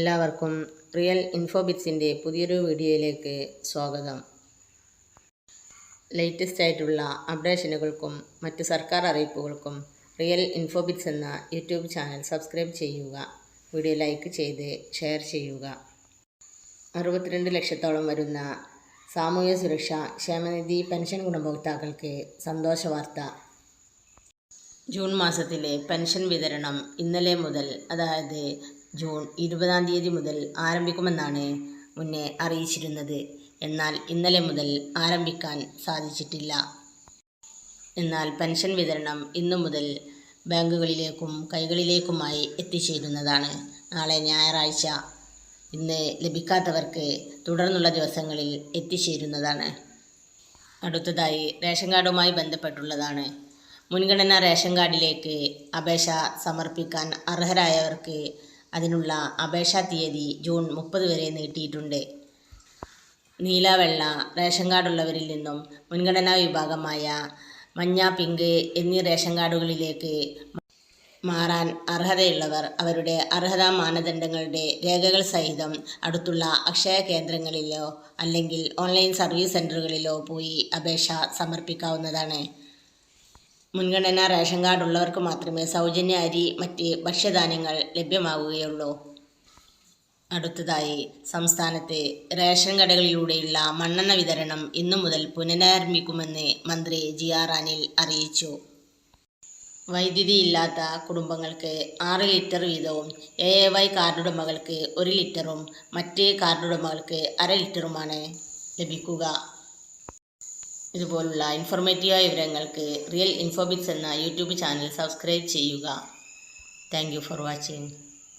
എല്ലാവർക്കും റിയൽ ഇൻഫോബിറ്റ്സിന്റെ പുതിയൊരു വീഡിയോയിലേക്ക് സ്വാഗതം. ലേറ്റസ്റ്റ് ആയിട്ടുള്ള അപ്ഡേഷനുകൾക്കും മറ്റ് സർക്കാർ അറിയിപ്പുകൾക്കും റിയൽ ഇൻഫോബിറ്റ്സ് എന്ന യൂട്യൂബ് ചാനൽ സബ്സ്ക്രൈബ് ചെയ്യുക. വീഡിയോ ലൈക്ക് ചെയ്ത് ഷെയർ ചെയ്യുക. അറുപത്തിരണ്ട് ലക്ഷത്തോളം വരുന്ന സാമൂഹ്യ സുരക്ഷ ക്ഷേമനിധി പെൻഷൻ ഗുണഭോക്താക്കൾക്ക് സന്തോഷ വാർത്ത. ജൂൺ മാസത്തിലെ പെൻഷൻ വിതരണം ഇന്നലെ മുതൽ അതായത് ജൂൺ ഇരുപതാം തീയതി മുതൽ ആരംഭിക്കുമെന്നാണ് മുന്നേ അറിയിച്ചിരുന്നത്. എന്നാൽ ഇന്നലെ മുതൽ ആരംഭിക്കാൻ സാധിച്ചിട്ടില്ല. എന്നാൽ പെൻഷൻ വിതരണം ഇന്നു മുതൽ ബാങ്കുകളിലേക്കും കൈകളിലേക്കുമായി എത്തിച്ചേരുന്നതാണ്. നാളെ ഞായറാഴ്ച ഇന്ന് ലഭിക്കാത്തവർക്ക് തുടർന്നുള്ള ദിവസങ്ങളിൽ എത്തിച്ചേരുന്നതാണ്. അടുത്തതായി റേഷൻ കാർഡുമായി ബന്ധപ്പെട്ടുള്ളതാണ്. മുൻഗണനാ റേഷൻ കാർഡിലേക്ക് അപേക്ഷ സമർപ്പിക്കാൻ അർഹരായവർക്ക് അതിനുള്ള അപേക്ഷാ തീയതി ജൂൺ മുപ്പത് വരെ നീട്ടിയിട്ടുണ്ട്. നീലവെള്ള റേഷൻ കാർഡുള്ളവരിൽ നിന്നും മുൻഗണനാ വിഭാഗമായ മഞ്ഞ പിങ്ക് എന്നീ റേഷൻ കാർഡുകളിലേക്ക് മാറാൻ അർഹതയുള്ളവർ അവരുടെ അർഹതാ മാനദണ്ഡങ്ങളുടെ രേഖകൾ സഹിതം അടുത്തുള്ള അക്ഷയ കേന്ദ്രങ്ങളിലോ അല്ലെങ്കിൽ ഓൺലൈൻ സർവീസ് സെന്ററുകളിലോ പോയി അപേക്ഷ സമർപ്പിക്കാവുന്നതാണ്. മുൻഗണനാ റേഷൻ കാർഡ് ഉള്ളവർക്ക് മാത്രമേ സൗജന്യ അരി മറ്റ് ഭക്ഷ്യധാന്യങ്ങൾ ലഭ്യമാവുകയുള്ളൂ. അടുത്തതായി സംസ്ഥാനത്തെ റേഷൻ കടകളിലൂടെയുള്ള മണ്ണെണ്ണ വിതരണം ഇന്നു മുതൽ പുനരാരംഭിക്കുമെന്ന് മന്ത്രി ജി ആർ അനിൽ അറിയിച്ചു. വൈദ്യുതി ഇല്ലാത്ത കുടുംബങ്ങൾക്ക് ആറ് ലിറ്റർ വീതവും എ എ വൈ കാർഡുടമകൾക്ക് ഒരു ലിറ്ററും മറ്റ് കാർഡുടമകൾക്ക് അര ലിറ്ററുമാണ് ലഭിക്കുക. ഇതുപോലുള്ള ഇൻഫോർമേറ്റീവായ വിവരങ്ങൾക്ക് റിയൽ ഇൻഫോബിറ്റ്സ് എന്ന യൂട്യൂബ് ചാനൽ സബ്സ്ക്രൈബ് ചെയ്യുക. Thank for watching